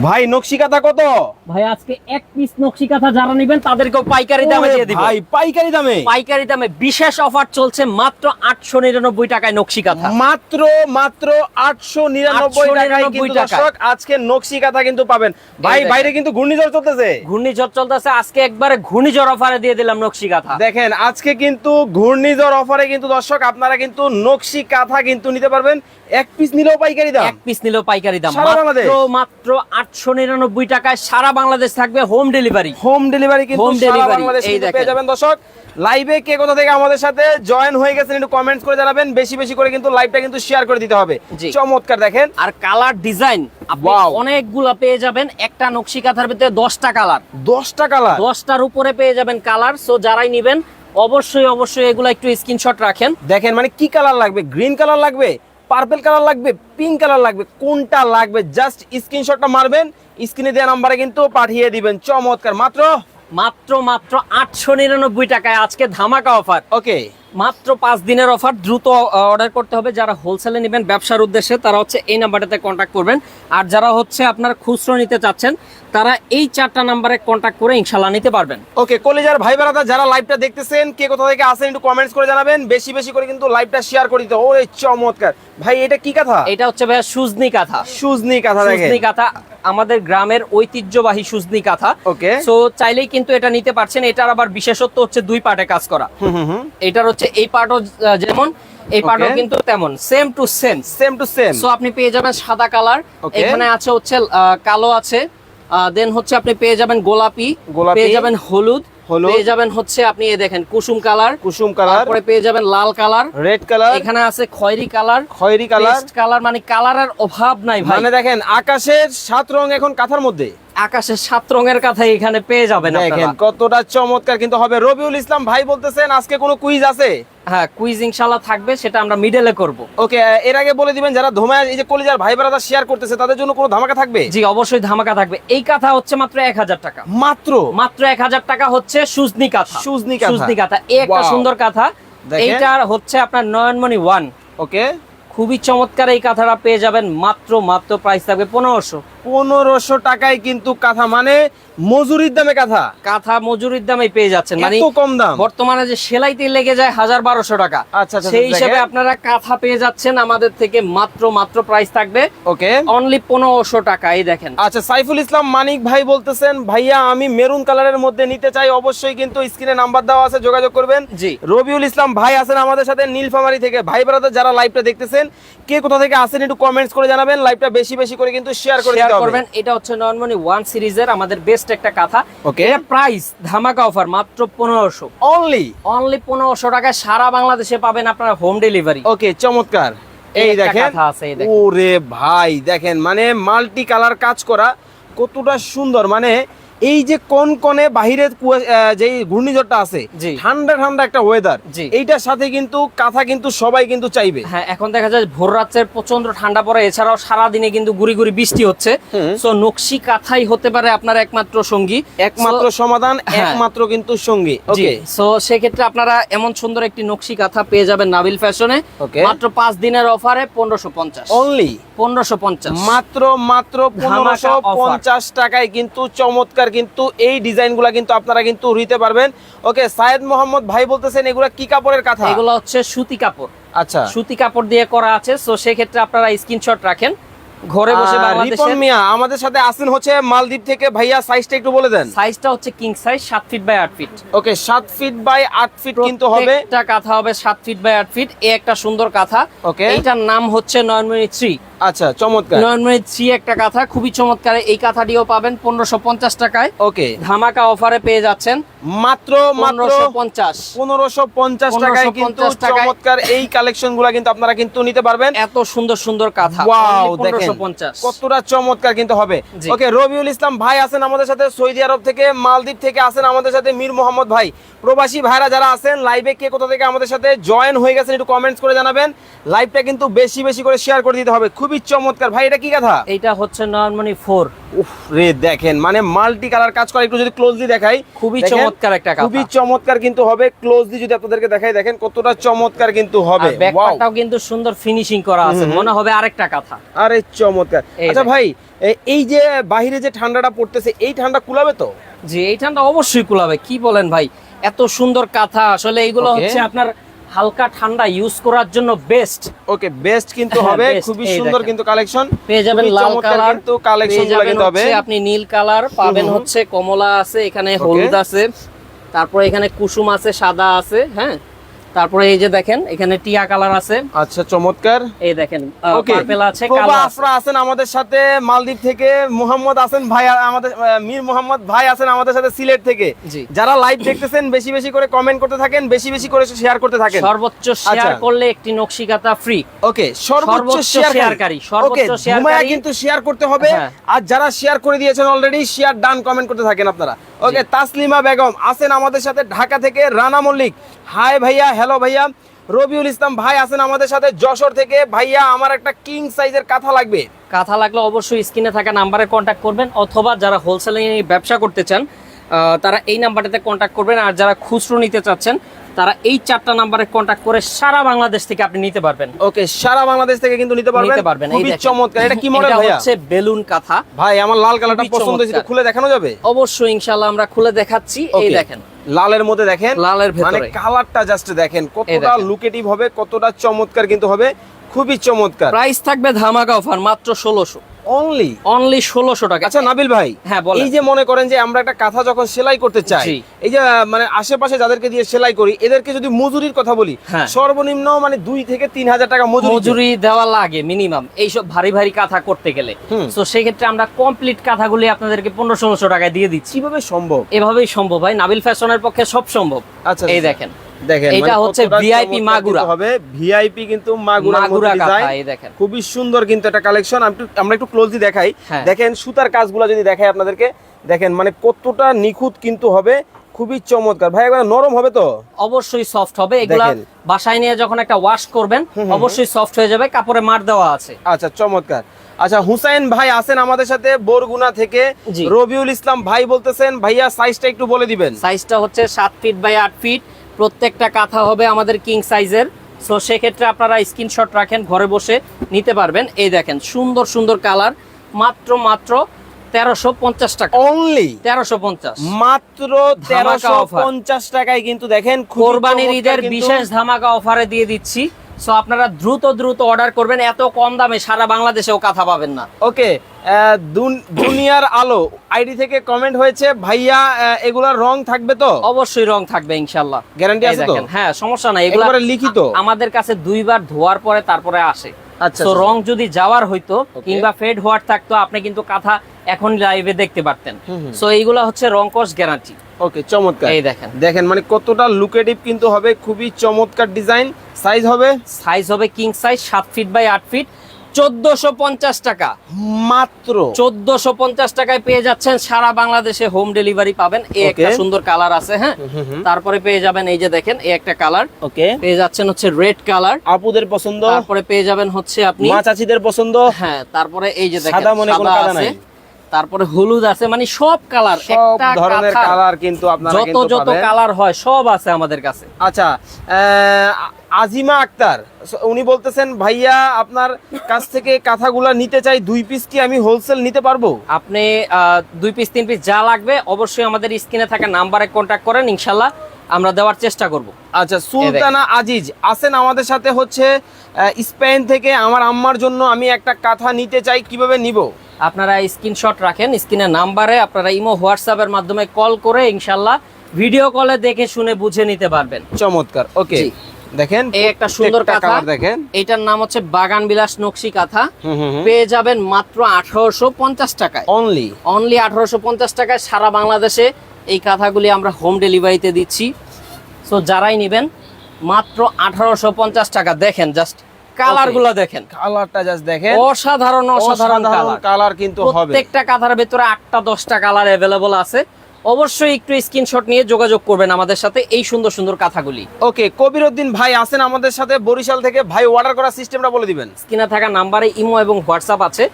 ভাই নকশি কাঁথা কত? ভাই আজকে এক পিস নকশি কাঁথা যারা নেবেন তাদেরকেও পাইকারি দামে দিয়ে দিব। ভাই পাইকারি দামে? পাইকারি দামে বিশেষ অফার চলছে মাত্র আটশো নিরানব্বই টাকায় নকশি কাঁথা মাত্র মাত্র আটশো নিরানব্বই টাকায় কিন্তু দর্শক আজকে নকশি কাঁথা কিন্তু পাবেন। ভাই বাইরে কিন্তু ঘূর্ণিঝড় চলতেছে। ঘূর্ণিঝড় চলতেছে আজকে একবারে ঘূর্ণিঝড় অফারে দিয়ে দিলাম নকশি কাঁথা দেখেন আজকে কিন্তু ঘূর্ণিঝড় অফারে কিন্তু দর্শক আপনারা কিন্তু নকশি কাঁথা কিন্তু নিতে পারবেন। এক পিস নিলেও পাইকারি দাম। এক পিস নিলেও পাইকারি দাম। মাত্র মাত্র আটশো নিরানব্বই টাকায় সারা বাংলাদেশ থাকবে হোম ডেলিভারি হোম ডেলিভারি কিন্তু Home সারা এই পেয়ে যাবেন। দর্শক লাইভে কে কোথা থেকে আমাদের সাথে জয়েন হয়ে গেছেন একটু কমেন্টস করে জানাবেন। বেশি বেশি করে কিন্তু লাইভটা কিন্তু শেয়ার করে দিতে হবে। চমৎকার দেখেন। আর কালার ডিজাইন অনেকগুলা পেয়ে যাবেন। একটা নকশি কাঁথার ভিতরে দশটা কালার দশটা কালার দশটার উপরে পেয়ে যাবেন কালার সো যারাই নিবেন অবশ্যই অবশ্যই এগুলো একটু স্ক্রিনশট রাখেন। দেখেন মানে কি কালার লাগবে? গ্রিন কালার লাগবে? পার্পল কালার লাগবে পিঙ্ক কালার লাগবে কোনটা লাগবে জাস্ট স্ক্রিনশটটা মারবেন স্ক্রিনে দেওয়া নাম্বারে কিন্তু পাঠিয়ে দিবেন চমৎকার। মাত্র? মাত্র মাত্র আটশো নিরানব্বই টাকায় আজকে ধামাকা অফার। ওকে। মাত্র পাঁচ দিনের অফার দ্রুত অর্ডার করতে হবে। যারা হোলসেলে নেবেন ব্যবসার উদ্দেশ্যে তারা হচ্ছে এই নাম্বারটাতে কন্ট্যাক্ট করবেন। আর যারা হচ্ছে আপনার খুচরো নিতে চাচ্ছেন তারা এই চারটা নাম্বারে কন্ট্যাক্ট করে ইনশাল্লাহ নিতে পারবেন। ওকে কলেজার ভাই বেড়াদা যারা লাইভটা দেখতেছেন কে কোথা থেকে আসেন একটু কমেন্টস করে জানাবেন। বেশি বেশি করে কিন্তু লাইভটা শেয়ার করে দিতে ওরে চমৎকার। ভাই এটা কি কথা? এটা হচ্ছে ভাইয়া সুজনি কাঁথা। সুজনি কথা সুজনি কাঁথা আমাদের গ্রামের ঐতিহ্যবাহী সুজনি কাঁথা। ওকে। সো চাইলেই কিন্তু এটা নিতে পারছেন। এটার আবার বিশেষত্ব হচ্ছে দুই পার্টে কাজ করা। হুম হুম হুম। এটার হচ্ছে এই পার্টও যেমন এই Okay. কিন্তু তেমন। Same to same same to same so আপনি পেয়ে যাবেন সাদা কালার। এখানে আছে হচ্ছে কালো আছে। দেন হচ্ছে আপনি পেয়ে যাবেন গোলাপি গোলাপি। পেয়ে যাবেন হলুদ হলুদ। পেয়ে যাবেন হচ্ছে আপনি এ দেখেন কুসুম কালার কুসুম কালার তারপরে পেয়ে যাবেন লাল কালার রেড কালার এখানে আছে খয়েরি কালার খয়েরি কালার কালার মানে কালারের অভাব নাই ভাই মানে দেখেন আকাশের সাত রং এখন কাঁথার মধ্যে আকাশের সাত রঙের কথা এখানে পেয়ে যাবেন দেখেন কতটা চমৎকার কিন্তু হবে। রবিউল ইসলাম ভাই বলতেছেন আজকে কোনো কুইজ আছে? হ্যাঁ কুইজ ইনশাল্লাহ থাকবে সেটা আমরা মিডলে করব। ওকে এর আগে বলে দিবেন যারা ধোমায় এই যে কলিজার ভাই বেড়াদা শেয়ার করতেছে তাদের জন্য কোনো ধামাকা থাকবে? জি অবশ্যই ধামাকা থাকবে। এই কথা হচ্ছে মাত্র এক হাজার টাকা। মাত্র? মাত্র এক হাজার টাকা হচ্ছে সুজনি কাঁথা। সুজনি কাঁথা। সুজনি কাঁথা। এই একটা সুন্দর কাঁথা। এইটার হচ্ছে আপনার নয়নমণি ওয়ান ওকে। খুবই চমৎকার এই কাঁথাটা পেয়ে যাবেন মাত্র মাত্র প্রাইস থাকবে পনেরোশো। পনেরোশো টাকায় কিন্তু কাঁথা মানে মজুরির দামে কাঁথা। কাঁথা মজুরির দামে পেয়ে যাচ্ছেন। মানে কম দাম। বর্তমানে যে সেলাইতে লেগে যায় হাজার বারোশো টাকা। আচ্ছা, আচ্ছা, সেই হিসাবে আপনারা কাঁথা পেয়ে যাচ্ছেন আমাদের থেকে মাত্র মাত্র প্রাইস থাকবে। ওকে। অনলি পনেরোশো টাকা এই দেখেন। আচ্ছা সাইফুল ইসলাম মানিক ভাই বলতেছেন ভাইয়া আমি মেরুন কালারের মধ্যে নিতে চাই অবশ্যই কিন্তু স্ক্রিনে নাম্বার দেওয়া আছে যোগাযোগ করবেন। জি। রবিউল ইসলাম ভাই আছেন আমাদের সাথে নীলফামারি থেকে। ভাই ব্রাদার যারা লাইভটা দেখতেছেন কে কোথা থেকে আসেন একটু কমেন্টস করে জানাবেন লাইভটা বেশি বেশি করে কিন্তু শেয়ার করে শেয়ার দিতে করবেন। এটা হচ্ছে নর্মালি ওয়ান সিরিজের আমাদের বেস্ট একটা কাঁথা। Okay. এটা প্রাইস ধামাকা অফার মাত্র পনেরোশো। অনলি অনলি পনেরোশো টাকায় সারা বাংলাদেশে পাবেন আপনারা হোম ডেলিভারি ওকে চমৎকার। এই একটা দেখেন। কাঁথা আছে, এই দেখেন। ওরে ভাই দেখেন মানে মাল্টি কালার কাজ করা কতটা সুন্দর। মানে এই যে কোন কোনে বাহিরে কুয়া- আহ, যেই ঘূর্ণিঝড়টা আছে ঠান্ডা ঠান্ডা একটা ওয়েদার এইটার সাথে কিন্তু কাঁথা কিন্তু সবাই কিন্তু চাইবে। হ্যাঁ এখন দেখা যায় ভোর রাত্রের প্রচণ্ড ঠান্ডা পড়ে এছাড়াও সারা দিনে কিন্তু গুড়ি গুড়ি বৃষ্টি হচ্ছে। সো নকশি কাঁথাই হতে পারে আপনার একমাত্র সঙ্গী। একমাত্র সমাধান হ্যাঁ। একমাত্র কিন্তু সঙ্গী। ওকে সো সেক্ষেত্রে আপনারা এমন সুন্দর একটি নকশি কাঁথা পেয়ে যাবেন নাবিল ফ্যাশনে. মাত্র পাঁচ দিনের অফারে পনেরোশো পঞ্চাশ। অনলি পনেরোশো পঞ্চাশ। মাত্র মাত্র পনেরোশো পঞ্চাশ টাকায় কিন্তু চমৎকার কিন্তু এই ডিজাইনগুলা কিন্তু আপনারা কিন্তু নিতে পারবেন। ওকে সায়েদ মোহাম্মদ ভাই বলতেছেন এগুলা কি কাপড়ের কথা? এগুলো হচ্ছে সুতি কাপড়। আচ্ছা। সুতি কাপড় দিয়ে করা আছে সো সেক্ষেত্রে আপনারা স্ক্রিনশট রাখেন। ঘরে বসে রিপন মিয়া আমাদের সাথে আসেন হচ্ছে মালদ্বীপ থেকে। ভাইয়া সাইজটা একটু বলে দেন। সাইজটা হচ্ছে কিং সাইজ সাত ফিট বাই আট ফিট ওকে সাত ফিট বাই আট ফিট কিন্তু হবে। প্রত্যেকটা কাঁথা হবে সাত ফিট বাই আট ফিট এ একটা সুন্দর কাঁথা. এইটার নাম হচ্ছে নয়নমণি থ্রি। আচ্ছা চমৎকার। নয়নমণি থ্রি একটা কাঁথা খুবই চমৎকার। এই কাঁথাটিও পাবেন পনেরোশো পঞ্চাশ টাকায়। ওকে। ধামাকা অফারে পেয়ে যাচ্ছেন। মাত্র মাত্র পনেরোশো পঞ্চাশ। পনেরোশো পঞ্চাশ টাকায় কিন্তু চমৎকার এই কালেকশনগুলা কিন্তু আপনারা কিন্তু নিতে পারবেন। এত সুন্দর সুন্দর কাঁথা। ওয়াও দেখেন। কতটা চমৎকার কিন্তু হবে। ওকে রবিউল ইসলাম ভাই আছেন আমাদের সাথে সৌদি আরব থেকে মালদ্বীপ থেকে আছেন আমাদের সাথে মীর মোহাম্মদ ভাই। প্রবাসী ভাইরা যারা আছেন লাইভে কে কোথা থেকে আমাদের সাথে জয়েন হয়ে গেছেন একটু কমেন্টস করে জানাবেন। লাইভটা কিন্তু বেশি বেশি করে শেয়ার করে দিতে হবে। খুবই খুবই চমৎকার। ভাই এটা কি কথা এইটা হচ্ছে নর্মানি ফোর। উফ রে দেখেন মানে মাল্টি কালার কাজ করে একটু যদি ক্লোজলি দেখাই খুবই চমৎকার একটা কাঁথা। খুবই চমৎকার কিন্তু হবে ক্লোজলি যদি আপনাদেরকে দেখাই দেখেন কতটা চমৎকার কিন্তু হবে। আর ব্যাক পার্টটাও কিন্তু সুন্দর ফিনিশিং করা আছে মনে হবে আরেকটা কথা আরে চমৎকার। আচ্ছা ভাই এই যে বাহিরে যে ঠান্ডাটা পড়তেছে এই ঠান্ডা কুলাবে তো? জি এই ঠান্ডা অবশ্যই কুলাবে কি বলেন ভাই? এত সুন্দর কাঁথা আসলে এইগুলো হচ্ছে আপনার হালকা ঠান্ডা ইউজ করার জন্য বেস্ট ওকে বেস্ট কিন্তু হবে খুবই সুন্দর কিন্তু কালেকশন পেয়ে যাবেন লাল কালার কিন্তু কালেকশনগুলো কিন্তু হবে। আপনি নীল কালার পাবেন হচ্ছে কমলা আছে এখানে হলুদ আছে। তারপরে এখানে কুসুম আছে সাদা আছে হ্যাঁ? তারপরে এই যে দেখেন এখানে টিয়া কালার আছে। আচ্ছা চমৎকার। এই দেখেন পার্পেল আছে কালো আফরা আছেন আমাদের সাথে মালদ্বীপ থেকে মোহাম্মদ আছেন ভাই আমাদের মীর মোহাম্মদ ভাই আছেন আমাদের সাথে সিলেট থেকে। যারা লাইভ দেখতেছেন বেশি বেশি করে কমেন্ট করতে থাকেন বেশি বেশি করে শেয়ার করতে থাকেন। সর্বোচ্চ শেয়ার আচ্ছা। করলে একটি নকশিকাতা ফ্রি ওকে সর্বোচ্চ শেয়ারকারী, সর্বোচ্চ শেয়ারকারী। কিন্তু শেয়ার করতে হবে। হ্যাঁ। আর যারা শেয়ার করে দিয়েছেন অলরেডি শেয়ার ডান কমেন্ট করতে থাকেন আপনারা। ওকে তাসলিমা বেগম আছেন আমাদের সাথে ঢাকা থেকে রানা মল্লিক। হাই ভাইয়া হ্যালো ভাইয়া, রবিউল ইসলাম ভাই আছেন আমাদের সাথে যশোর থেকে। ভাইয়া, আমার একটা কিং সাইজের কাঁথা লাগবে। কাঁথা লাগলে অবশ্যই স্ক্রিনে থাকা নাম্বারে কন্ট্যাক্ট করবেন, অথবা যারা হোলসেলিং ব্যবসা করতে চান তারা এই নাম্বারটাতে কন্ট্যাক্ট করবেন। আর যারা খুচরো নিতে চাচ্ছেন তারা এই চারটা নাম্বারে কন্ট্যাক্ট করে সারা বাংলাদেশ থেকে আপনি নিতে পারবেন। ওকে সারা বাংলাদেশ থেকে কিন্তু নিতে পারবেন। নিতে পারবেন। এই চমৎকার। এটা কি মডেল ভাইয়া? হচ্ছে বেলুন কাঁথা। ভাই আমার লাল কালারটা পছন্দ হয়েছে। খুলে দেখানো যাবে? অবশ্যই ইনশাল্লাহ আমরা খুলে দেখাচ্ছি। এই দেখেন। লালের মধ্যে দেখেন। লালের মানে ভেতরে। কালারটা জাস্ট দেখেন কতটা লুকেটিভ হবে কতটা চমৎকার কিন্তু হবে। খুবই চমৎকার। প্রাইস থাকবে ধামাকা অফার মাত্র ষোলোশো। অনলি অনলি ষোলোশো টাকা। আচ্ছা নাবিল ভাই হ্যাঁ, বলেন। এই যে মনে করেন যে আমরা একটা কাঁথা যখন সেলাই করতে চাই এই যে মানে আশেপাশে যাদেরকে দিয়ে সেলাই করি এদেরকে যদি মজুরির কথা বলি হ্যাঁ। সর্বনিম্ন মানে দুই থেকে তিন হাজার টাকা মজুরি দেওয়া লাগে মিনিমাম এইসব ভারী ভারী কাঁথা করতে গেলে। তো সেই ক্ষেত্রে আমরা কমপ্লিট কাঁথাগুলি আপনাদেরকে পনেরো ষোলোশো টাকায় দিয়ে দিচ্ছি। কীভাবে সম্ভব? এভাবেই সম্ভব হয় নাবিল ফ্যাশনের পক্ষে সব সম্ভব। আচ্ছা এই আচ্ছা। দেখেন। দেখেন এটা মানে হচ্ছে চমৎকার মাগুরা। হবে। ভিআইপি কিন্তু মাগুরা মাগুরা ডিজাইন এই দেখেন। খুবই সুন্দর কিন্তু একটা কালেকশন আমরা একটু ক্লোজলি দেখাই। হ্যাঁ। দেখেন সুতার কাজগুলো যদি দেখাই আপনাদেরকে দেখেন মানে কতটা নিখুঁত কিন্তু হবে খুবই চমৎকার। ভাই একবার নরম হবে তো? অবশ্যই সফট হবে। এগুলা বাসায় নিয়ে যখন একটা ওয়াশ করবেন অবশ্যই সফট হয়ে যাবে কাপড়ে মার দেওয়া আছে। আচ্ছা চমৎকার। আচ্ছা হুসাইন ভাই আছেন আমাদের সাথে বরগুনা থেকে। রবিউল ইসলাম ভাই বলতেছেন ভাইয়া সাইজটা একটু বলে দিবেন। সাইজটা হচ্ছে সাত ফিট বাই আট ফিট প্রত্যেকটা কাঁথা হবে আমাদের কিং সাইজের সো সেক্ষেত্রে আপনারা স্ক্রিনশট রাখেন ঘরে বসে নিতে পারবেন। এই দেখেন সুন্দর সুন্দর কালার মাত্র মাত্র তেরোশো পঞ্চাশ টাকা। অনলি তেরোশো পঞ্চাশ। মাত্র তেরোশো পঞ্চাশ টাকায় কিন্তু দেখেন কোরবানির ঈদের বিশেষ ধামাকা অফারে দিয়ে দিচ্ছি। সো আপনারা দ্রুত দ্রুত অর্ডার করবেন। এত কম দামে সারা বাংলাদেশেও কাঁথা পাবেন না। ওকে দুনিয়ার আলো। আইডি থেকে কমেন্ট হয়েছে ভাইয়া এগুলার রং থাকবে তো? অবশ্যই রং থাকবে ইনশাল্লাহ গ্যারান্টি আছে তো? হ্যাঁ সমস্যা নাই। এগুলা লিখিত। আমাদের কাছে দুইবার ধোয়ার পরে তারপরে আসে। আচ্ছা তো আচ্ছা। রং যদি যাওয়ার হইতো কিংবা ফেড হওয়ার থাকতো আপনি কিন্তু কাঁথা এখন লাইভে দেখতে পারতেন। সো এইগুলা হচ্ছে রং গ্যারান্টি ওকে চমৎকার। এই দেখেন। দেখেন মানে কতটা লুকেটিভ কিন্তু হবে খুবই চমৎকার ডিজাইন সাইজ হবে? সাইজ হবে কিং সাইজ সাত ফিট বাই আট ফিট চোদ্দশো পঞ্চাশ টাকা। মাত্র? চোদ্দশো পঞ্চাশ টাকায় পেয়ে যাচ্ছেন সারা বাংলাদেশে হোম ডেলিভারি পাবেন। এই একটা সুন্দর কালার আছে হ্যাঁ। তারপরে পেয়ে যাবেন এই যে দেখেন এই একটা কালার ওকে পেয়ে যাচ্ছেন হচ্ছে রেড কালার আপুদের পছন্দ? তারপরে পেয়ে যাবেন হচ্ছে আপনি চাচিদের পছন্দ? হ্যাঁ তারপরে এই যে দেখেন সাদা মনে আছে। তারপরে হলুদ আছে মানে সব কালার সব ধরনের কালার কিন্তু আপনারা যত যত কালার হয় সব আছে আমাদের কাছে। আচ্ছা আজিমা আক্তার উনি বলতেছেন ভাইয়া আপনার কাছ থেকে কাঁথাগুলা নিতে চাই দুই পিস কি আমি হোলসেল নিতে পারব? আপনি দুই পিস তিন পিস যা লাগবে অবশ্যই আমাদের স্ক্রিনে থাকা নাম্বারে কন্ট্যাক্ট করেন ইনশাল্লাহ। আমরা দেওয়ার চেষ্টা করব। আচ্ছা সুলতানা আজিজ আছেন আমাদের সাথে হচ্ছে স্পেন থেকে আমার আম্মার জন্য আমি একটা কাঁথা নিতে চাই কীভাবে নিব? আপনারা স্ক্রিনশট রাখেন স্ক্রিনের নাম্বারে আপনারা ইমো হোয়াটসঅ্যাপের মাধ্যমে কল করে ইনশাল্লাহ ভিডিও কলে দেখে শুনে বুঝে নিতে পারবেন। চমৎকার ওকে। দেখেন এই একটা সুন্দর কাঁথা। দেখেন। এটার নাম হচ্ছে বাগান বিলাস নকশি কাঁথা। পেয়ে যাবেন মাত্র আঠারোশো পঞ্চাশ টাকায়। অনলি অনলি আঠারোশো পঞ্চাশ টাকায় সারা বাংলাদেশে এই কাঁথাগুলি আমরা হোম ডেলিভারিতে দিচ্ছি। সো যারাই নেবেন মাত্র আঠারোশো পঞ্চাশ টাকা। দেখেন জাস্ট দেখেন। কালারটা জাস্ট দেখেন। অসাধারণ অসাধারণ কালার কালার কিন্তু প্রত্যেকটা কাঁথার ভেতরে আটটা দশটা কালার অ্যাভেলেবল আছে। অবশ্যই একটু স্ক্রিনশট নিয়ে যোগাযোগ করবেন আমাদের সাথে এই সুন্দর সুন্দর কাঁথাগুলি। ওকে কবির উদ্দিন ভাই আছেন আমাদের সাথে। বরিশাল থেকে ভাই অর্ডার করার সিস্টেমটা বলে দিবেন। স্ক্রিনে থাকা নাম্বারে ইমো এবং হোয়াটসঅ্যাপ আছে।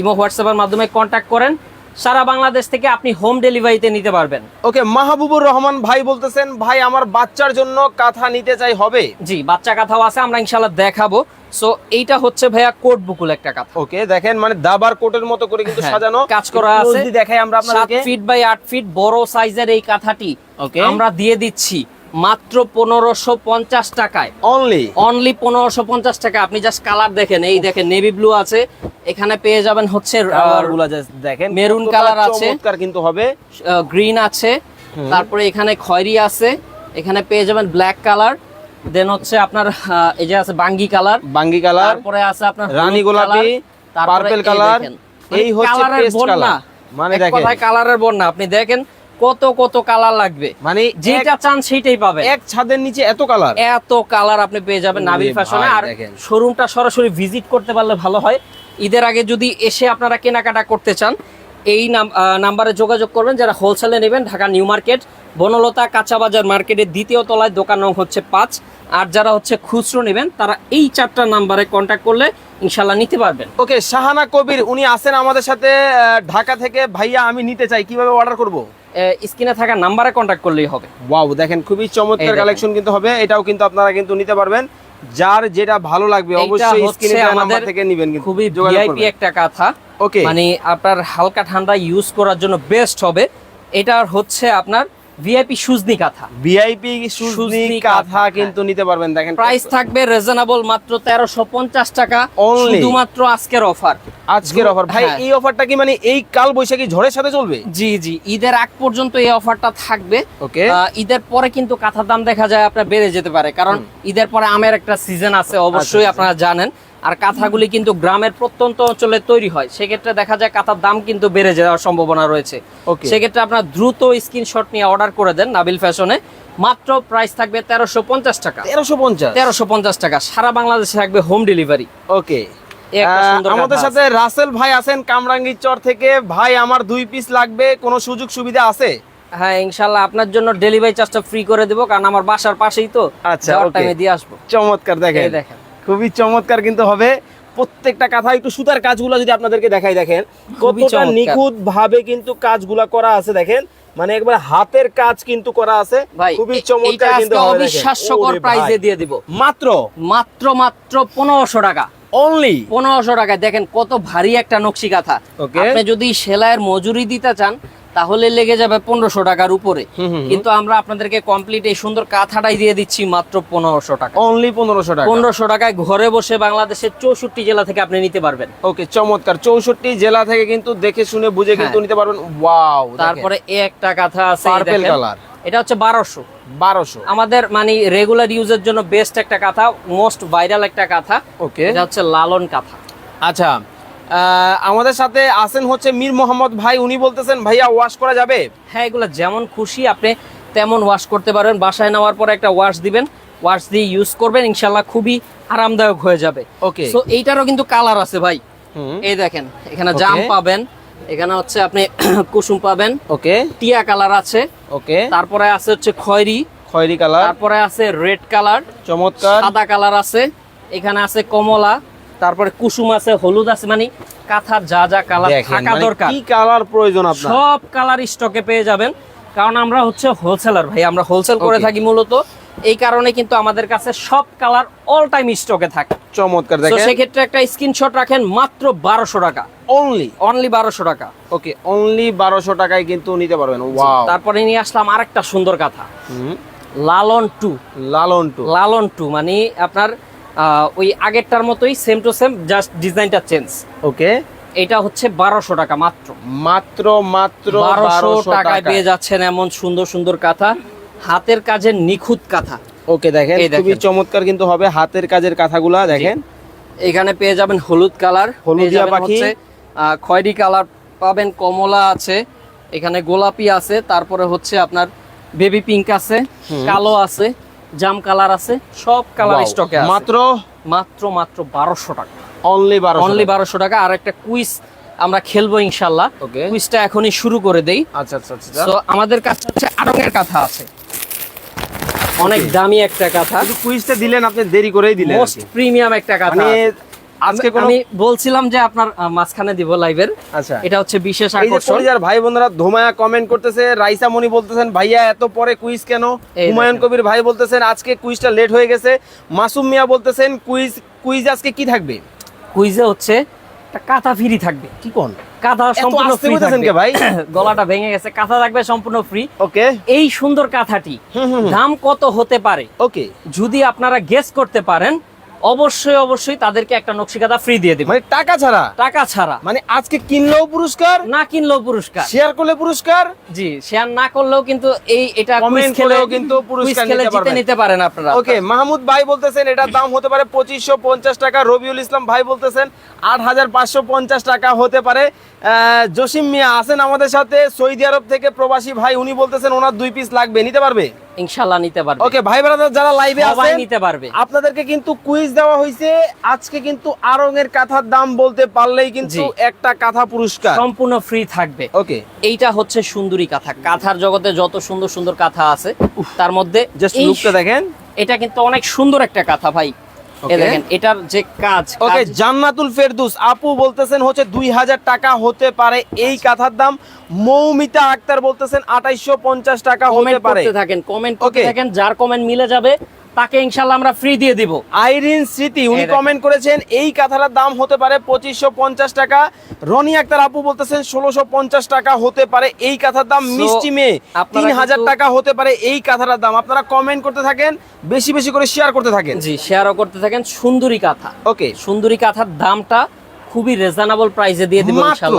ইমো হোয়াটসঅ্যাপের মাধ্যমে কন্ট্যাক্ট করেন। সারা বাংলাদেশ থেকে আপনি হোম ডেলিভারিতে নিতে পারবেন। ওকে মাহবুবুর রহমান ভাই বলতেছেন ভাই আমার বাচ্চার জন্য কাঁথা নিতে চাই হবে? জি বাচ্চা কাঁথাও আছে আমরা ইনশাল্লাহ দেখাবো। সো এইটা হচ্ছে ভাইয়া কোট বুকুল একটা কাঁথা। ওকে দেখেন মানে দাবার কোটের মতো করে কিন্তু হ্যাঁ, সাজানো। কাজ করা একটু আছে। যদি দেখাই আমরা সাত আপনাদেরকে ফিট বাই আট ফিট বড় সাইজের এই কাঁথাটি Okay. আমরা দিয়ে দিচ্ছি। মাত্র পনেরোশো পঞ্চাশ টাকায়। অনলি অনলি পনেরোশো পঞ্চাশ টাকা আপনি জাস্ট কালার দেখেন এই দেখেন নেভি ব্লু আছে। এখানে পেয়ে যাবেন হচ্ছে দেখেন। মেরুন কালার আছে। কিন্তু হবে। গ্রিন আছে। তারপরে এখানে খয়রি আছে। এখানে পেয়ে যাবেন ব্ল্যাক কালার দেন হচ্ছে আপনার এই যে আছে বাঙ্গি কালার বাঙ্গি কালার তারপরে আছে আপনার রানী গোলাপি, পার্পেল কালার, দেখেন। এই হচ্ছে পেস্ট কালার। মানে দেখেন। কালারের বন্যা। আপনি দেখেন কত কত কালার লাগবে। মানে যেটা চান সেইটাই পাবেন। এক ছাদের নিচে এত কালার। এত কালার আপনি পেয়ে যাবেন নাবিল ফ্যাশনে। আর শোরুমটা সরাসরি ভিজিট করতে পারলে ভালো হয়। ঈদের আগে যদি এসে আপনারা কেনাকাটা করতে চান এই নাম- নাম্বারে যোগাযোগ করবেন। যারা হোলসেলে নেবেন ঢাকা নিউ মার্কেট বনলতা কাঁচা বাজার মার্কেটের দ্বিতীয় তলায় দোকান নং হচ্ছে পাঁচ। আর যারা হচ্ছে খুচরো নেবেন তারা এই চারটা নাম্বারে কন্ট্যাক্ট করলে ইনশাল্লাহ নিতে পারবেন। ওকে শাহানা কবির উনি আছেন আমাদের সাথে ঢাকা থেকে। ভাইয়া আমি নিতে চাই। কীভাবে অর্ডার করব? স্ক্রিনে থাকা নাম্বারে কন্ট্যাক্ট করলেই হবে। ওয়াও দেখেন খুবই চমৎকার কালেকশন কিন্তু হবে। এটাও কিন্তু আপনারা কিন্তু নিতে পারবেন। যার যেটা ভালো লাগবে অবশ্যই স্ক্রিনে নাম্বার থেকে নেবেন কিন্তু। খুবই ভিআইপি একটা কথা। ওকে মানে আপনার হালকা ঠান্ডা ইউজ করার জন্য বেস্ট হবে। এটা হচ্ছে আপনার ভিআইপি সুজনি কাঁথা। ভিআইপি সুজনি কাঁথা, কাঁথা কিন্তু নিতে পারবেন দেখেন। প্রাইস থাকবে রিজনেবল মাত্র তেরোশো পঞ্চাশ টাকা Only। শুধুমাত্র আজকের অফার আজকের অফার ভাই হ্যাঁ। এই অফারটা কি মানে এই কাল বৈশাখী ঝড়ের সাথে চলবে? জি জি ঈদের আগ পর্যন্ত এই অফারটা থাকবে। ওকে ঈদের পরে কিন্তু কাঁথার দাম দেখা যায় আপনার বেড়ে যেতে পারে কারণ ঈদের পরে আমের একটা সিজন আছে অবশ্যই আচ্ছা। আপনারা জানেন। আর কাঁথাগুলি কিন্তু গ্রামের প্রত্যন্ত অঞ্চলে তৈরি হয়। সেক্ষেত্রে দেখা যায় কাঁথার দাম কিন্তু বেড়ে যাওয়ার সম্ভাবনা রয়েছে। সেক্ষেত্রে আপনার দ্রুত স্ক্রিনশট নিয়ে অর্ডার করে দেন নাবিল ফ্যাশনে। মাত্র প্রাইস থাকবে তেরোশো পঞ্চাশ টাকা। তেরোশো পঞ্চাশ? তেরোশো পঞ্চাশ টাকা। সারা বাংলাদেশে থাকবে হোম ডেলিভারি ওকে। আমাদের সাথে রাসেল ভাই আছেন কামরাঙ্গীর চর থেকে। ভাই আমার দুই পিস লাগবে। কোনো সুযোগ সুবিধা আছে? হ্যাঁ ইনশাল্লাহ আপনার জন্য ডেলিভারি চার্জটা ফ্রি করে দেবো কারণ আমার বাসার পাশেই তো। আচ্ছা, টাইমে দিয়ে আসব। চমৎকার দেখেন। দেখেন। খুবই চমৎকার কিন্তু হবে। প্রত্যেকটা কাঁথা একটু সুতার কাজগুলো যদি আপনাদেরকে দেখাই দেখেন কতটা নিখুঁত ভাবে কিন্তু কাজগুলা করা আছে দেখেন। মানে একবার হাতের কাজ কিন্তু করা আছে। খুবই চমৎকার কিন্তু। অবিশ্বাস্যকর ভাই। দিয়ে দিব। মাত্র? মাত্র মাত্র পনেরোশো টাকা। অনলি পনেরোশো টাকায়। দেখেন কত ভারী একটা নকশি কাঁথা। আপনি যদি সেলাইয়ের মজুরি দিতে চান তাহলে লেগে যাবে পনেরোশো টাকার উপরে। কিন্তু আমরা আপনাদেরকে কমপ্লিট এই সুন্দর কাঁথাটাই দিয়ে দিচ্ছি মাত্র পনেরোশো টাকা। অনলি পনেরোশো টাকা। পনেরোশো টাকায় ঘরে বসে বাংলাদেশের চৌষট্টি জেলা থেকে আপনি নিতে পারবেন। ওকে চমৎকার। চৌষট্টি জেলা থেকে কিন্তু দেখে শুনে বুঝে কিন্তু হ্যাঁ। নিতে পারবেন। ওয়াও তারপরে একটা কাঁথা আছে পার্পেল কালার এটা হচ্ছে বারোশো। বারোশো। আমাদের মানে রেগুলার ইউজের জন্য বেস্ট একটা কাঁথা মোস্ট ভাইরাল একটা কাঁথা। ওকে এটা হচ্ছে লালন কাঁথা। আচ্ছা আমাদের সাথে আছেন হচ্ছে মীর মোহাম্মদ ভাই। উনি বলতেছেন ভাইয়া ওয়াশ করা যাবে? হ্যাঁ এগুলো যেমন খুশি আপনি তেমন ওয়াশ করতে পারবেন বাসায় নেওয়ার পরে একটা ওয়াশ দিবেন। ওয়াশ দিয়ে ইউজ করবেন ইনশাল্লাহ খুবই আরামদায়ক হয়ে যাবে। ওকে তো এইটারও কিন্তু কালার আছে ভাই। এই দেখেন এখানে জাম পাবেন এখানে হচ্ছে আপনি কুসুম পাবেন। ওকে টিয়া কালার আছে। ওকে তারপরে আছে হচ্ছে খয়েরি। খয়েরি কালার তারপরে আছে রেড কালার চমৎকার। সাদা কালার আছে। এখানে আছে কমলা। তারপরে কুসুম আছে হলুদ আছে মানে কাঁথার যা যা কালার থাকা মানে দরকার। কি কালার প্রয়োজন আপনার? সব কালার স্টকে পেয়ে যাবেন। কারণ আমরা হচ্ছে হোলসেলার ভাই আমরা হোলসেল করে থাকি মূলত। এই কারণে কিন্তু আমাদের কাছে সব কালার অল টাইম স্টকে থাকে। চমৎকার দেখেন। সেক্ষেত্রে একটা স্ক্রিনশট রাখেন মাত্র বারোশো টাকা। অনলি অনলি বারোশো টাকা। ওকে অনলি বারোশো টাকায় কিন্তু নিতে পারবেন। ওয়াও তারপরে নিয়ে আসলাম আরেকটা সুন্দর কথা। Lalon two. Lalon two. Lalon two মানে আপনার ওই আগেরটার মতোই সেম টু সেম জাস্ট ডিজাইনটা চেঞ্জ ওকে এটা হচ্ছে বারোশো টাকা মাত্র। মাত্র মাত্র বারোশো টাকায় পেয়ে যাচ্ছেন এমন সুন্দর সুন্দর কাঁথা। হাতের কাজের নিখুঁত কাঁথা। ওকে দেখেন দেখেন। খুবই চমৎকার কিন্তু হবে হাতের কাজের কাঁথাগুলা দেখেন। এখানে পেয়ে যাবেন হলুদ কালার। হলুদিয়া পাখি। খয়েরি কালার পাবেন কমলা আছে এখানে গোলাপি আছে তারপরে হচ্ছে আপনার বেবি পিঙ্ক আছে কালো আছে। জাম কালার আছে। সব কালার স্টকে আছে। মাত্র? মাত্র মাত্র 1200 টাকা। অনলি 1200 অনলি 1200 টাকা। আর একটা কুইজ আমরা খেলব ইনশাআল্লাহ। ওকে কুইজটা এখনই শুরু করে দেই। আচ্ছা আচ্ছা আচ্ছা তো আমাদের কাছে হচ্ছে আরঙের কথা আছে। অনেক দামি একটা কথা। কিন্তু কুইজটা দিলেন আপনি দেরি করেই দিলেন মোস্ট প্রিমিয়াম একটা কথা মানে। আজকে আমি বলছিলাম যে আপনার মাঝখানে দিব লাইভের। আচ্ছা। এটা হচ্ছে বিশেষ আকর্ষণ। ভাই বোনেরা ধোমায়া কমেন্ট করতেছে রাইসা মনি বলতেছেন ভাইয়া এত পরে কুইজ কেন? হুমায়ুন কবির ভাই বলতেছেন আজকে কুইজটা লেট হয়ে গেছে। মাসুম মিয়া বলতেছেন কুইজ কুইজ আজকে কি থাকবে? কুইজে হচ্ছে কাঁথা ফ্রি থাকবে। কি কোন? কাঁথা সম্পূর্ণ ফ্রি থাকবে। ভাই? গলাটা ভেঙে গেছে কাঁথা থাকবে সম্পূর্ণ ফ্রি ওকে। এই সুন্দর কাঁথাটি। দাম কত হতে পারে? ওকে। যদি আপনারা গেস করতে পারেন অবশ্যই অবশ্যই তাদেরকে একটা নকশি কাঁথা ফ্রি দিয়ে দেবে। মানে টাকা ছাড়া? টাকা ছাড়া। মানে আজকে কিনলেও পুরস্কার না কিনলেও পুরস্কার। শেয়ার করলে পুরস্কার? জি শেয়ার না করলেও কিন্তু এই এটা Comment কুইজ কিন্তু পুরস্কার নিতে জিতে নিতে পারেন আপনারা। ওকে মাহমুদ ভাই বলতেছেন এটার দাম হতে পারে পঁচিশশো পঞ্চাশ টাকা। রবিউল ইসলাম ভাই বলতেছেন আট হাজার পাঁচশো পঞ্চাশ টাকা হতে পারে। জসিম মিয়া আছেন আমাদের সাথে। সৌদি আরব থেকে প্রবাসী ভাই উনি বলতেছেন ওনার দুই পিস লাগবে। নিতে পারবে? ইনশাল্লাহ নিতে পারবে। ওকে ভাই ব্রাদার যারা লাইভে আছেন নিতে পারবে। আপনাদেরকে কিন্তু কুইজ দেওয়া হয়েছে আজকে কিন্তু আরঙের কাঁথার দাম বলতে পারলেই কিন্তু একটা কাঁথা পুরস্কার। সম্পূর্ণ ফ্রি থাকবে। ওকে এইটা হচ্ছে সুন্দরী কাঁথা। কাঁথার জগতে যত সুন্দর সুন্দর কাঁথা আছে তার মধ্যে জাস্ট লুকটা দেখেন। এটা কিন্তু অনেক সুন্দর একটা কাঁথা ভাই. দেখেন এটার যে কাজ ওকে জান্নাতুল ফেরদুস আপু বলতেছেন হচ্ছে দুই হাজার টাকা হতে পারে এই কাঁথার দাম। মৌমিতা আক্তার বলতেছেন আঠাইশো পঞ্চাশ টাকা হতে পারে। থাকেন কমেন্ট করতে Okay. থাকেন যার কমেন্ট মিলে যাবে তাকে ইনশাল্লাহ আমরা ফ্রি দিয়ে দিব। আইরিন স্মৃতি উনি এই কমেন্ট করেছেন এই কাঁথাটার দাম হতে পারে পঁচিশশো পঞ্চাশ টাকা। রনি আক্তার আপু বলতেছেন ষোলোশো পঞ্চাশ টাকা হতে পারে এই কাঁথার দাম। মিষ্টি মেয়ে তিন হাজার টাকা হতে পারে এই কাঁথাটার দাম। আপনারা কমেন্ট করতে থাকেন বেশি বেশি করে শেয়ার করতে থাকেন। জি শেয়ারও করতে থাকেন। সুন্দরী কাঁথা। ওকে সুন্দরী কাঁথার দামটা খুবই রিজনেবল প্রাইসে দিয়ে দিব মাত্র?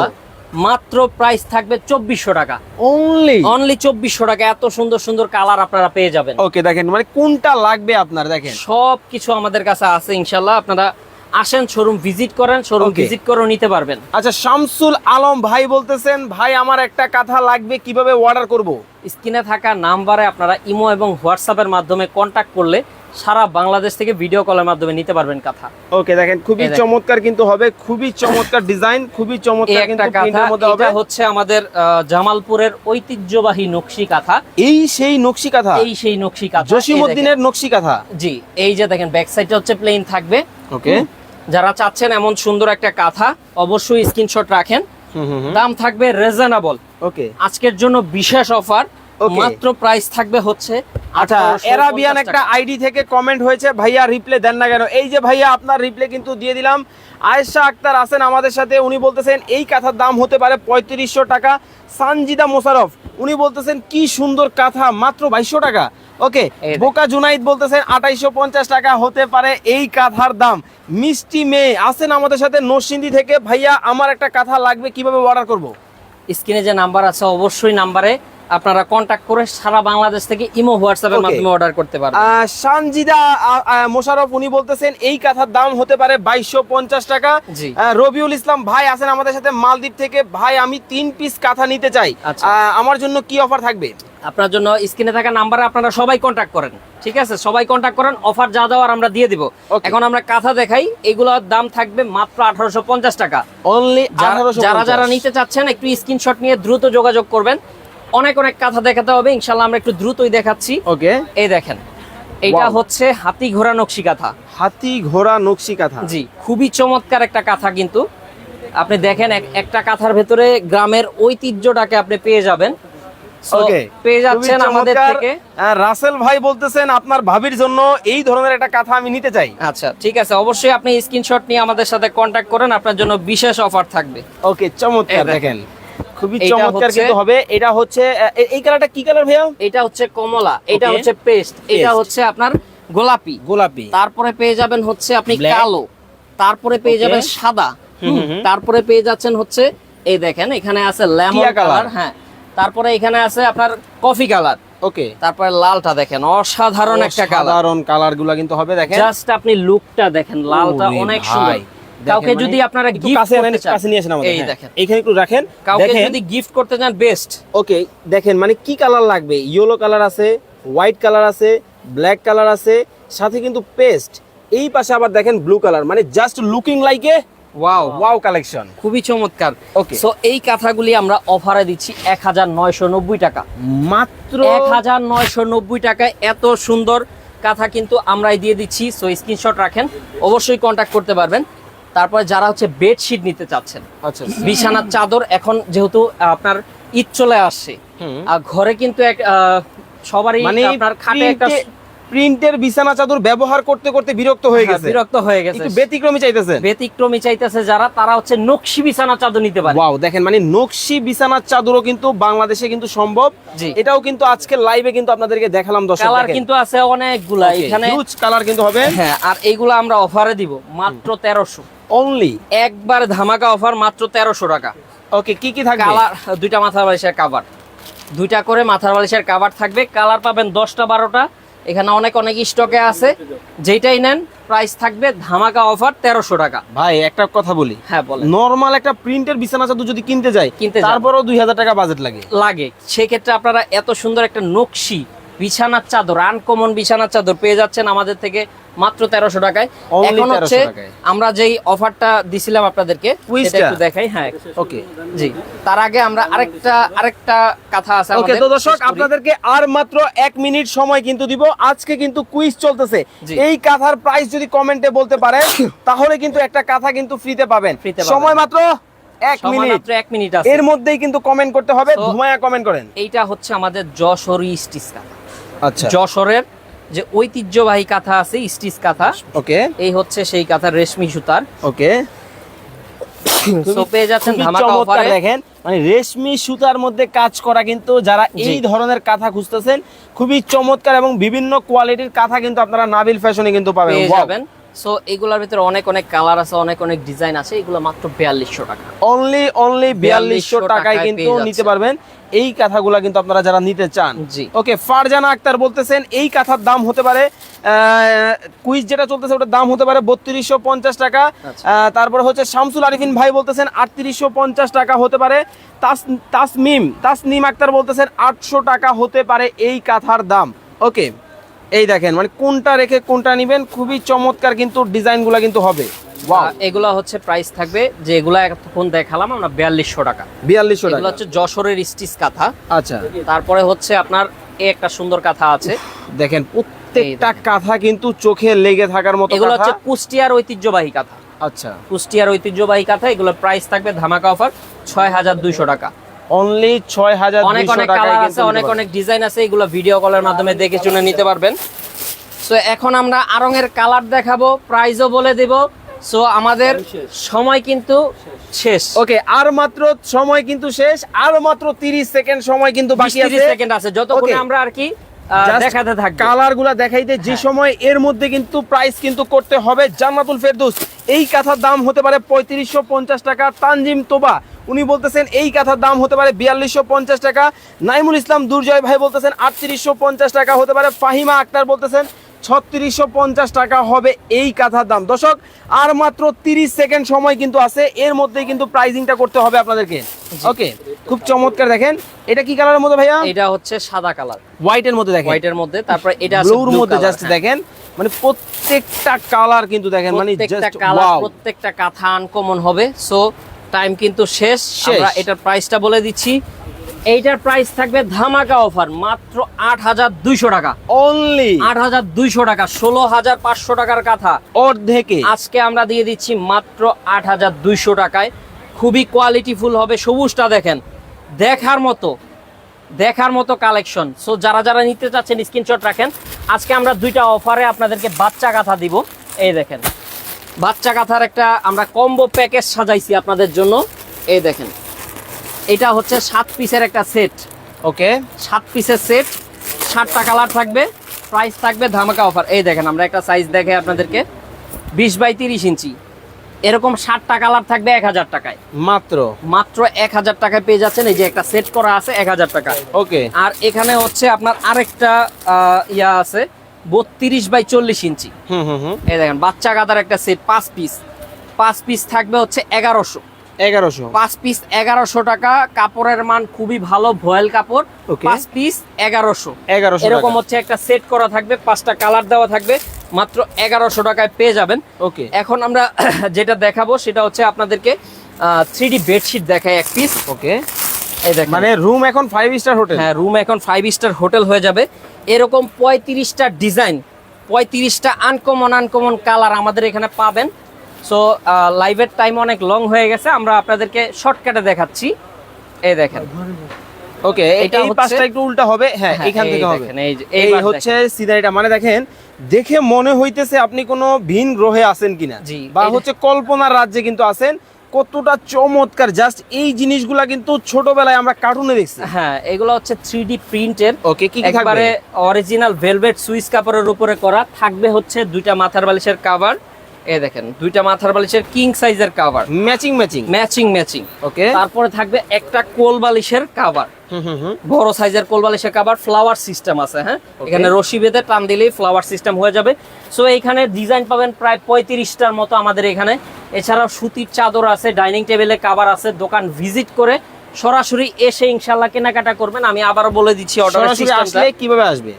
মাত্র প্রাইস থাকবে চব্বিশশো টাকা। অনলি অনলি চব্বিশশো টাকা এত সুন্দর সুন্দর কালার আপনারা পেয়ে যাবেন। ওকে দেখেন মানে কোনটা লাগবে আপনার দেখেন? সব কিছু আমাদের কাছে আছে ইনশাল্লাহ। আপনারা আসেন শোরুম ভিজিট করেন শোরুম ভিজিট করে নিতে পারবেন। আচ্ছা শামসুল আলম ভাই বলতেছেন ভাই আমার একটা কাঁথা লাগবে কীভাবে অর্ডার করব? স্ক্রিনে থাকা নাম্বারে আপনারা ইমো এবং হোয়াটসঅ্যাপের মাধ্যমে কন্ট্যাক্ট করলে সারা বাংলাদেশ থেকে ভিডিও কলের মাধ্যমে নিতে পারবেন কাঁথা। ওকে দেখেন খুবই চমৎকার কিন্তু হবে খুবই চমৎকার ডিজাইন খুবই চমৎকার কিন্তু প্রিন্টের মধ্যে হবে। এটা হচ্ছে আমাদের জামালপুরের ঐতিহ্যবাহী নকশি কাঁথা। এই সেই নকশি কাঁথা? এই সেই নকশি কাঁথা। জসিমউদ্দিনের নকশি কাঁথা? জি এই যে দেখেন ব্যাক সাইডটা হচ্ছে প্লেন থাকবে। ওকে যারা চাচ্ছেন এমন সুন্দর একটা কাঁথা অবশ্যই স্ক্রিনশট রাখেন। দাম থাকবে রিজনেবল ওকে আজকের জন্য বিশেষ অফার. মাত্র প্রাইস থাকবে হচ্ছে আচ্ছা 1850 এরাবিয়ান একটা আইডি থেকে কমেন্ট হয়েছে ভাইয়া রিপ্লে দেন না কেন? এই যে ভাইয়া আপনার রিপ্লে কিন্তু দিয়ে দিলাম। আয়েশা আক্তার আছেন আমাদের সাথে উনি বলতেছেন এই কাঁথার দাম হতে পারে পঁয়ত্রিশশো টাকা। সানজিদা মোশারফ উনি বলতেছেন কি সুন্দর কাঁথা মাত্র বাইশশো টাকা। ওকে বোকা জুনাইদ বলতেছেন আঠাইশো পঞ্চাশ টাকা হতে পারে এই কাঁথার দাম। মিষ্টি মেয়ে আছেন আমাদের সাথে নরসিংদী থেকে। ভাইয়া আমার একটা কাঁথা লাগবে কীভাবে অর্ডার করব? স্ক্রিনে যে নাম্বার আছে অবশ্যই নাম্বারে আপনারা কন্টাক্ট করে সারা বাংলাদেশ থেকে ইমো হোয়াটসঅ্যাপের. মাধ্যমে অর্ডার করতে পারবেন। সানজিদা মোশাররফ উনি বলতেছেন এই কাঁথার দাম হতে পারে বাইশশো পঞ্চাশ টাকা। রবিউল ইসলাম ভাই আছেন আমাদের সাথে মালদ্বীপ থেকে। ভাই আমি তিন পিস কাঁথা নিতে চাই। আচ্ছা। আমার জন্য কি অফার থাকবে? আপনার জন্য স্ক্রিনে থাকা নাম্বারে আপনারা সবাই কন্টাক্ট করেন ঠিক আছে? সবাই কন্টাক্ট করেন অফার যা দেওয়ার আমরা দিয়ে দিব। এখন আমরা কাঁথা দেখাই এগুলোর দাম থাকবে মাত্র আঠারোশো পঞ্চাশ টাকা। অনলি যারা- যারা যারা নিতে চাচ্ছেন একটু স্ক্রিনশট নিয়ে দ্রুত যোগাযোগ করবেন। অনেক অনেক কাঁথা দেখাতে হবে ইনশাল্লাহ আমরা একটু দ্রুতই দেখাচ্ছি। ওকে। এই দেখেন এটা হচ্ছে হাতি ঘোড়া নকশি কাঁথা। হাতি ঘোড়া নকশি কাঁথা। জি খুবই চমৎকার একটা কাঁথা কিন্তু। আপনি দেখেন একটা কাঁথার ভেতরে গ্রামের ঐতিহ্যটাকে আপনি পেয়ে যাবেন। ওকে পেয়ে যাচ্ছেন আমাদের থেকে। রাসেল ভাই বলতেছেন আপনার ভাবির জন্য এই ধরনের একটা কাঁথা আমি নিতে চাই। আচ্ছা ঠিক আছে। অবশ্যই আপনি স্ক্রিনশট নিয়ে আমাদের সাথে কন্ট্যাক্ট করেন আপনার জন্য বিশেষ অফার থাকবে। ওকে চমৎকার দেখেন। খুবই চমৎকার কিন্তু হবে। এটা হচ্ছে এই কালারটা কি কালার ভাইয়া? এটা হচ্ছে কমলা এটা হচ্ছে পেস্ট এটা হচ্ছে আপনার গোলাপি। গোলাপি। তারপরে পেয়ে যাবেন হচ্ছে আপনি কালো। তারপরে পেয়ে যাবেন সাদা। তারপরে পেয়ে যাচ্ছেন হচ্ছে এই দেখেন এখানে আছে লেমন কালার। হ্যাঁ। তারপরে এখানে আছে আপনার কফি কালার ওকে তারপরে লালটা দেখেন অসাধারণ একটা কালার। সাধারণ কালারগুলা কিন্তু হবে দেখেন। জাস্ট আপনি লুকটা দেখেন লালটা অনেক। সুন্দর। কাউকে মানে যদি আপনারা গিফট করতে চান। কাছে নিয়ে আসেন আমাদের এই হ্যাঁ। দেখেন। এইখানে একটু রাখেন কাউকে যদি গিফট করতে চান বেস্ট ওকে দেখেন মানে কি কালার লাগবে? ইয়েলো কালার আছে হোয়াইট কালার আছে ব্ল্যাক কালার আছে সাথে কিন্তু পেস্ট এই পাশে আবার দেখেন ব্লু কালার মানে just looking like a wow wow collection খুবই চমৎকার। Okay. সো এই কাঁথাগুলি আমরা অফারে দিচ্ছি এক হাজার নয়শো নব্বই টাকা। মাত্র এক হাজার নয়শো নব্বই টাকায় এত সুন্দর কাঁথা কিন্তু আমরাই দিয়ে দিচ্ছি। সো স্ক্রিনশট রাখেন। অবশ্যই কন্ট্যাক্ট করতে পারবেন। তারপরে যারা হচ্ছে বেডশিট নিতে চাচ্ছেন। আচ্ছা বিছানার চাদর এখন যেহেতু আপনার ঈদ চলে আসছে আর ঘরে কিন্তু এক সবারই মানে আপনার খাটে একটা প্রিন্টের বিছানা চাদর ব্যবহার করতে করতে বিরক্ত হয়ে হ্যাঁ, গেছে। বিরক্ত হয়ে গেছে। একটু ব্যতিক্রমী চাইতেছে ব্যতিক্রমী চাইতেছে যারা তারা হচ্ছে নকশি বিছানা চাদর নিতে পারে। ওয়াও দেখেন মানে নকশি বিছানার চাদরও কিন্তু বাংলাদেশে কিন্তু সম্ভব। এটাও কিন্তু আজকে লাইভে কিন্তু আপনাদেরকে দেখালাম দর্শক কালার কিন্তু আছে অনেকগুলা এখানে হিউজ কালার কিন্তু হবে। হ্যাঁ আর এইগুলো আমরা অফারে দিব মাত্র তেরোশো। অনলি একবার ধামাকা অফার মাত্র তেরোশো টাকা। ওকে কি কি থাকবে? কালার দুইটা মাথার বালিশের কাভার দুইটা করে মাথার বালিশের কাভার থাকবে। কালার পাবেন দশটা বারোটা। এখানে অনেক অনেক স্টকে আছে। যেটাই নেন প্রাইস থাকবে ধামাকা অফার তেরোশো টাকা। ভাই একটা কথা বলি। হ্যাঁ বলেন। নরমাল একটা প্রিন্টের বিছানা চাদর যদি কিনতে যাই কিনতে তারপরেও তারপরও দুই হাজার টাকা বাজেট লাগে। লাগে। সেক্ষেত্রে আপনারা এত সুন্দর একটা নকশি বিছানার চাদর আনকমন বিছানার চাদর পেয়ে যাচ্ছেন আমাদের থেকে মাত্র তেরোশো টাকায়। এখন হচ্ছে আমরা যেই অফারটা দিছিলাম আপনাদেরকে? একটু দেখাই হ্যাঁ। ওকে জি। তার আগে আমরা আরেকটা আরেকটা কথা আছে ওকে তো দর্শক আপনাদেরকে আর মাত্র এক মিনিট সময় কিন্তু দিব। আজকে কিন্তু কুইজ চলতেছে। এই কাঁথার প্রাইস যদি কমেন্টে বলতে পারেন তাহলে কিন্তু একটা কাঁথা কিন্তু ফ্রিতে পাবেন। সময় মাত্র এক মিনিট। এক মিনিট এর মধ্যেই কিন্তু কমেন্ট করতে হবে। ধুমায়া কমেন্ট করেন। এইটা হচ্ছে আমাদের যশোরী স্টিচ কাঁথা যশোরের যে ঐতিহ্যবাহী কাঁথা আছে স্টিচ কাঁথা ওকে। এই হচ্ছে সেই কাঁথা রেশমি সুতার। ওকে। তো পেয়ে যাচ্ছেন ধামাকা অফারে দেখেন। মানে রেশমি সুতার মধ্যে কাজ করা কিন্তু যারা এই ধরনের কাঁথা খুঁজতেছেন খুবই চমৎকার এবং বিভিন্ন কোয়ালিটির কাঁথা কিন্তু আপনারা নাবিল ফ্যাশনে কিন্তু পাবেন। Wow! সো এগুলোর ভিতরে অনেক অনেক কালার আছে অনেক অনেক ডিজাইন আছে এগুলো মাত্র বিয়াল্লিশশো টাকা। অনলি অনলি বিয়াল্লিশশো টাকায় কিন্তু নিতে পারবেন। এই কাঁথাগুলা কিন্তু আপনারা যারা নিতে চান। জি। ওকে ফারজানা আক্তার বলতেছেন এই কাঁথার দাম হতে পারে কুইজ যেটা চলতেছে ওটার দাম হতে পারে বত্রিশশো পঞ্চাশ টাকা। আচ্ছা। তারপরে হচ্ছে শামসুল আরিফিন ভাই বলতেছেন আটত্রিশশো পঞ্চাশ টাকা হতে পারে। তাস তাসমিম তাসনিম আক্তার বলতেছেন আটশো টাকা হতে পারে এই কাঁথার দাম। ওকে এই দেখেন মানে কোনটা রেখে কোনটা নিবেন খুবই চমৎকার কিন্তু ডিজাইনগুলো কিন্তু হবে। এগুলো হচ্ছে প্রাইস থাকবে যে এগুলো এতক্ষণ দেখালাম আমরা বিয়াল্লিশশো টাকা। বিয়াল্লিশশো টাকা। হচ্ছে যশোরের স্টিচ কাঁথা। আচ্ছা। তারপরে হচ্ছে আপনার এই একটা সুন্দর কাঁথা আছে। দেখেন প্রত্যেকটা কাঁথা কিন্তু চোখে লেগে থাকার মতো এগুলো হচ্ছে কুষ্টিয়ার ঐতিহ্যবাহী কাঁথা। আচ্ছা। কুষ্টিয়ার ঐতিহ্যবাহী কাঁথা এগুলোর প্রাইস থাকবে ধামাকা অফার ছয় হাজার দুইশো টাকা। অনলি ছয় হাজার অনেক অনেক কালার আছে অনেক অনেক ডিজাইন আছে এগুলো ভিডিও কলের মাধ্যমে দেখে শুনে নিতে পারবেন। সো এখন আমরা আরঙের কালার দেখাবো প্রাইসও বলে দেব। সো আমাদের সময় কিন্তু শেষ। ওকে আর মাত্র সময় কিন্তু শেষ আর মাত্র 30 সেকেন্ড সময় কিন্তু বাকি আছে। 30 সেকেন্ড আছে। যতক্ষণে. আমরা আর কি দেখাতে থাকব। কালারগুলা দেখাইতে যে হ্যাঁ। সময় এর মধ্যে কিন্তু প্রাইস কিন্তু করতে হবে জান্নাতুল ফেরদৌস। এই কাঁথার দাম হতে পারে পঁয়ত্রিশশো পঞ্চাশ টাকা। তানজিম তোবা উনি বলতেছেন এই কাঁথার দাম হতে পারে বিয়াল্লিশশো পঞ্চাশ টাকা। নাইমুল ইসলাম দুর্জয় ভাই বলতেছেন আটত্রিশশো পঞ্চাশ টাকা হতে পারে। ফাহিমা আক্তার বলতেছেন ছত্রিশশো পঞ্চাশ টাকা হবে এই কাঁথার দাম। দর্শক আর মাত্র তিরিশ সেকেন্ড সময় কিন্তু আছে। এর মধ্যেই কিন্তু প্রাইজিংটা করতে হবে আপনাদেরকে। ওকে খুব চমৎকার দেখেন। এটা কি কালারের মধ্যে ভাইয়া? এটা হচ্ছে সাদা কালার হোয়াইটের মধ্যে দেখেন। হোয়াইটের মধ্যে তারপরে এটা ব্লুর মধ্যে জাস্ট হ্যাঁ। দেখেন। মানে প্রত্যেকটা কালার কিন্তু দেখেন মানে প্রত্যেকটা কালার প্রত্যেকটা কাঁথা আনকমন হবে। সো টাইম কিন্তু শেষ। শেষ। আমরা এটার প্রাইসটা বলে দিচ্ছি। এইটার প্রাইস থাকবে ধামাকা অফার মাত্র আট হাজার দুইশো টাকা। অনলি আট হাজার দুইশো টাকা ষোলো হাজার পাঁচশো টাকার কাঁথা। অর্ধেকে? আজকে আমরা দিয়ে দিচ্ছি মাত্র আট হাজার দুইশো টাকায়। খুবই কোয়ালিটিফুল হবে সবুজটা দেখেন। দেখার মতো দেখার মতো কালেকশন সো যারা যারা নিতে চাচ্ছেন স্ক্রিনশট রাখেন। আজকে আমরা দুইটা অফারে আপনাদেরকে বাচ্চা কাঁথা দিব। এই দেখেন। বাচ্চা কাঁথার একটা আমরা কম্বো প্যাকেজ সাজাইছি আপনাদের জন্য। এই দেখেন। এটা হচ্ছে সাত পিসের একটা সেট। ওকে। সাত পিসের সেট সাতটা কালার থাকবে প্রাইস থাকবে ধামাকা অফার এই দেখেন আমরা একটা সাইজ দেখে আপনাদেরকে। বিশ বাই তিরিশ ইঞ্চি। এরকম ষাটটা কালার থাকবে এক হাজার টাকায়। মাত্র? মাত্র এক হাজার টাকায় পেয়ে যাচ্ছেন। এই যে একটা সেট করা আছে এক হাজার টাকায় ওকে। আর এখানে হচ্ছে আপনার আরেকটা ইয়া আছে বত্রিশ বাই চল্লিশ ইঞ্চি। হুম হুম হুম। এই দেখেন বাচ্চা গাদার একটা সেট পাঁচ পিস পাঁচ পিস থাকবে হচ্ছে এগারোশো। এগারোশো। পাঁচ পিস এগারোশো টাকা। কাপড়ের মান খুবই ভালো ভয়েল কাপড়। পাঁচ পিস এগারোশো। এগারোশো এরকম হচ্ছে একটা সেট করা থাকবে পাঁচটা কালার দেওয়া থাকবে মাত্র এগারোশো টাকায় পেয়ে যাবেন। ওকে। এখন আমরা যেটা দেখাবো সেটা হচ্ছে আপনাদেরকে থ্রি ডি বেডশিট দেখায় এক পিস ওকে। এই দেখেন। মানে রুম এখন ফাইভ স্টার হোটেল হ্যাঁ রুম এখন ফাইভ স্টার হোটেল হয়ে যাবে। এরকম পঁয়ত্রিশটা ডিজাইন পঁয়ত্রিশটা আনকমন আনকমন কালার আমাদের এখানে পাবেন। সো লাইভের টাইম অনেক লং হয়ে গেছে আমরা আপনাদেরকে শর্টকাটে দেখাচ্ছি। এই দেখেন। ওকে এটা হচ্ছে- পাঁচটা একটু উল্টা হবে হ্যাঁ হ্যাঁ, এখান থেকে হবে। দেখেন, এই এই হচ্ছে সিদারিটা মানে দেখেন দেখে মনে হইতেছে আপনি কোনো ভিন গ্রহে আছেন কিনা বা হচ্ছে কল্পনার রাজ্যে কিন্তু আছেন কতটা চমৎকার জাস্ট এই জিনিসগুলা কিন্তু ছোটবেলায় আমরা কার্টুনে দেখছি। হ্যাঁ এগুলো হচ্ছে থ্রি ডি প্রিন্টের ওকে কি কি একবারে থাকবে অরিজিনাল ভেলভেট সুইস কাপড়ের উপরে করা থাকবে হচ্ছে দুইটা মাথার বালিশের কাভার এই দেখেন দুইটা মাথার বালিশের কিং সাইজের cover matching matching matching matching okay তারপরে থাকবে একটা কোল বালিশের কাভার বড় সাইজের কোল বালিশের কাভার ফ্লাওয়ার সিস্টেম আছে হ্যাঁ? এখানে রশি বেঁধে টান দিলেই ফ্লাওয়ার সিস্টেম হয়ে যাবে। সো এইখানে ডিজাইন পাবেন প্রায় পঁয়ত্রিশটার মতো আমাদের এখানে। এছাড়াও সুতির চাদর আছে ডাইনিং টেবিলে কাভার আছে দোকান ভিজিট করে সরাসরি এসে ইনশাল্লাহ কেনাকাটা করবেন। আমি আবারও বলে দিচ্ছি অর্ডার কীভাবে আসবে?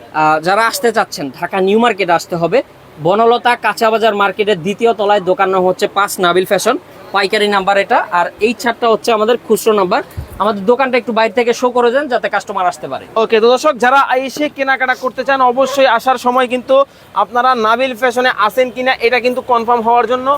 যারা আসতে চাচ্ছেন ঢাকা নিউ মার্কেট আসতে হবে। বনলতা কাঁচা বাজার মার্কেটের দ্বিতীয় তলায় দোকান নাম হচ্ছে পাঁচ নাবিল ফ্যাশন। পাইকারি নাম্বার এটা। আর এই ছাড়টা হচ্ছে আমাদের খুচরো নাম্বার। আমাদের দোকানটা একটু বাইরে থেকে শো করে দেন যাতে কাস্টমার আসতে পারে। ওকে, তো দর্শক, যারা এসে কেনাকাটা করতে চান, অবশ্যই আসার সময় কিন্তু আপনারা নাবিল ফ্যাশনে আসেন কিনা, এটা কিন্তু কনফার্ম হওয়ার জন্য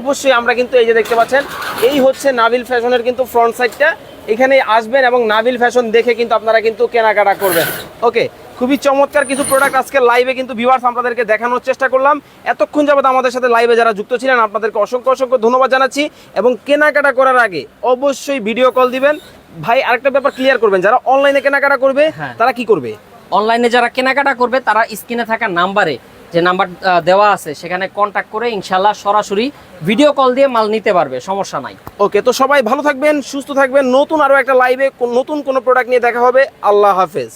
অবশ্যই আমরা কিন্তু এই যে দেখতে পাচ্ছেন, এই হচ্ছে নাবিল ফ্যাশনের কিন্তু ফ্রন্ট সাইডটা এখানে আসবেন এবং নাবিল ফ্যাশন দেখে কিন্তু আপনারা কিন্তু কেনাকাটা করবেন। ওকে খুবই চমৎকার কিছু প্রোডাক্ট আজকে লাইভে কিন্তু ভিউয়ার্স আপনাদেরকে দেখানোর চেষ্টা করলাম। এতক্ষণ যাবত আমাদের সাথে লাইভে যারা যুক্ত ছিলেন আপনাদেরকে অসংখ্য অসংখ্য ধন্যবাদ জানাচ্ছি এবং কেনাকাটা করার আগে অবশ্যই ভিডিও কল দিবেন। ভাই আরেকটা ব্যাপার ক্লিয়ার করবেন যারা অনলাইনে কেনাকাটা করবে হ্যাঁ। তারা কি করবে? অনলাইনে যারা কেনাকাটা করবে তারা স্ক্রিনে থাকা নাম্বারে যে নাম্বার দেওয়া আছে সেখানে কন্ট্যাক্ট করে ইনশাল্লাহ সরাসরি ভিডিও কল দিয়ে মাল নিতে পারবে সমস্যা নাই। ওকে তো সবাই ভালো থাকবেন সুস্থ থাকবেন। নতুন আরও একটা লাইভে নতুন কোনো প্রোডাক্ট নিয়ে দেখা হবে। আল্লাহ হাফেজ।